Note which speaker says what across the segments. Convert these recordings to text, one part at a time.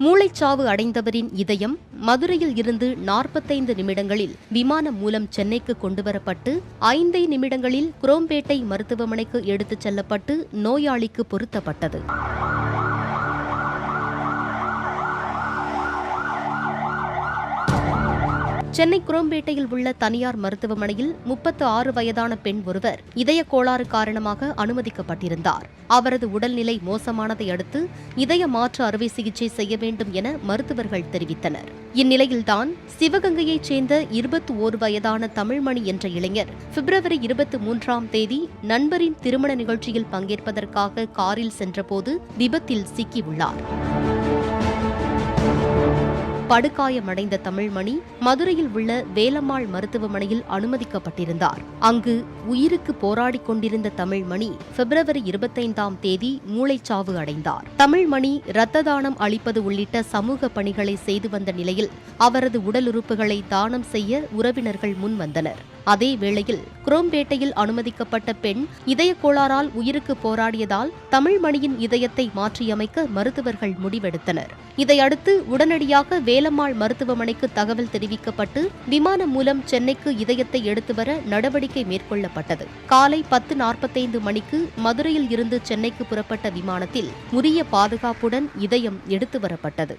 Speaker 1: மூளைச்சாவு அடைந்தவரின் இதயம் மதுரையில் இருந்து நாற்பத்தைந்து நிமிடங்களில் விமானம் மூலம் சென்னைக்கு கொண்டுவரப்பட்டு ஐந்தே நிமிடங்களில் குரோம்பேட்டை மருத்துவமனைக்கு எடுத்துச் செல்லப்பட்டு நோயாளிக்கு பொருத்தப்பட்டது. சென்னை குரோம்பேட்டையில் உள்ள தனியார் மருத்துவமனையில் முப்பத்து ஆறு வயதான பெண் ஒருவர் இதய கோளாறு காரணமாக அனுமதிக்கப்பட்டிருந்தார். அவரது உடல்நிலை மோசமானதை அடுத்து இதய மாற்று அறுவை சிகிச்சை செய்ய வேண்டும் என மருத்துவர்கள் தெரிவித்தனர். இந்நிலையில்தான் சிவகங்கையைச் சேர்ந்த இருபத்தி ஓரு வயதான தமிழ்மணி என்ற இளைஞர் பிப்ரவரி இருபத்தி மூன்றாம் தேதி நண்பரின் திருமண நிகழ்ச்சியில் பங்கேற்பதற்காக காரில் சென்றபோது விபத்தில் சிக்கியுள்ளார். படுகாயமடைந்த தமிழ்மணி மதுரையில் உள்ள வேலம்மாள் மருத்துவமனையில் அனுமதிக்கப்பட்டிருந்தார். அங்கு உயிருக்கு போராடி கொண்டிருந்த தமிழ்மணி பிப்ரவரி இருபத்தைந்தாம் தேதி மூளைச்சாவு அடைந்தார். தமிழ்மணி இரத்த தானம் அளிப்பது உள்ளிட்ட சமூக பணிகளை செய்து வந்த நிலையில் அவரது உடல் உறுப்புகளை தானம் செய்ய உறவினர்கள் முன்வந்தனர். அதே வேளையில் குரோம்பேட்டையில் அனுமதிக்கப்பட்ட பெண் இதய கோளாறால் உயிருக்கு போராடியதால் தமிழ்மணியின் இதயத்தை மாற்றியமைக்க மருத்துவர்கள் முடிவெடுத்தனர். இதையடுத்து உடனடியாக வேலம்மாள் மருத்துவமனைக்கு தகவல் தெரிவிக்கப்பட்டு விமானம் மூலம் சென்னைக்கு இதயத்தை எடுத்து வர நடவடிக்கை மேற்கொள்ளப்பட்டது. காலை பத்து நாற்பத்தைந்து மணிக்கு மதுரையில் இருந்து சென்னைக்கு புறப்பட்ட விமானத்தில் உரிய பாதுகாப்புடன் இதயம் எடுத்து வரப்பட்டது.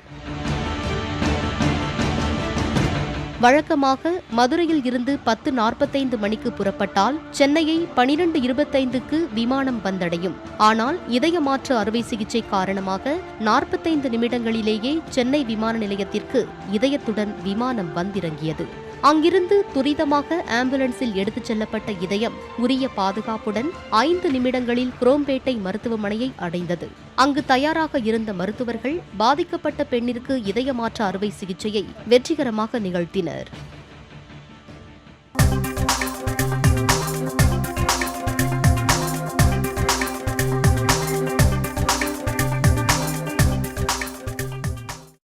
Speaker 1: வழக்கமாக மதுரையில் இருந்து பத்து நாற்பத்தைந்து மணிக்கு புறப்பட்டால் சென்னையை பனிரெண்டு இருபத்தைந்துக்கு விமானம் வந்தடையும். ஆனால் இதய மாற்று அறுவை சிகிச்சை காரணமாக நாற்பத்தைந்து நிமிடங்களிலேயே சென்னை விமான நிலையத்திற்கு இதயத்துடன் விமானம் வந்திறங்கியது. அங்கிருந்து துரிதமாக ஆம்புலன்ஸில் எடுத்துச் செல்லப்பட்ட இதயம் உரிய பாதுகாப்புடன் ஐந்து நிமிடங்களில் குரோம்பேட்டை மருத்துவமனையை அடைந்தது. அங்கு தயாராக இருந்த மருத்துவர்கள் பாதிக்கப்பட்ட பெண்ணிற்கு இதய மாற்று அறுவை சிகிச்சையை வெற்றிகரமாக நிகழ்த்தினர்.